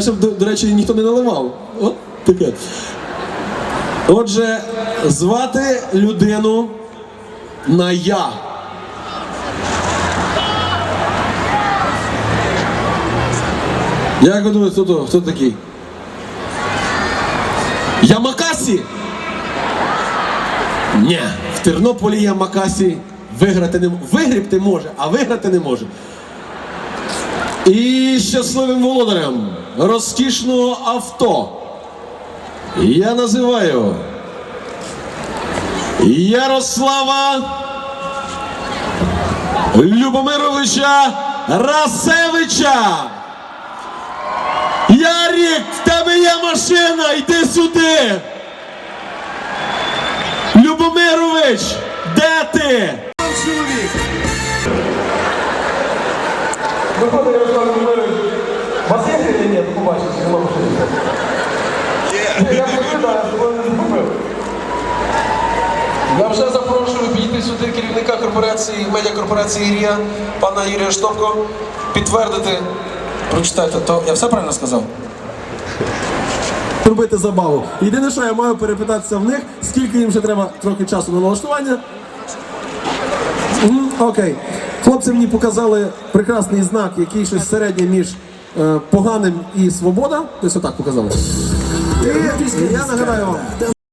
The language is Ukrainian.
Щоб, до, до речі, ніхто не наливав. От таке. Отже, звати людину на я. Як ви думаєте, хто, то? хто такий? Ямакасі? Ні, в Тернополі Ямакасі виграти не вигрібти може, а виграти не може. І щасливим володарем розкішного авто я називаю Ярослава Любомировича Расевича. Ярік, в тебе є машина, йди сюди. Любомирович, де ти? Виходить, Ярослав Володимирович, у вас є чи ні? До побачення, чи нема машини? Є. Я хотів, да, я не. Я вже запрошую підійти сюди керівника корпорації, медіакорпорації «Ірія», пана Юрія Штовко, підтвердити. Прочитайте, то я все правильно сказав? робити забаву. Єдине, що я маю перепитатися в них, скільки їм ще треба трохи часу на налаштування. Окей. Хлопці мені показали прекрасний знак, який щось середнє між е, поганим і свобода. Тобто отак показали. І я нагадаю вам.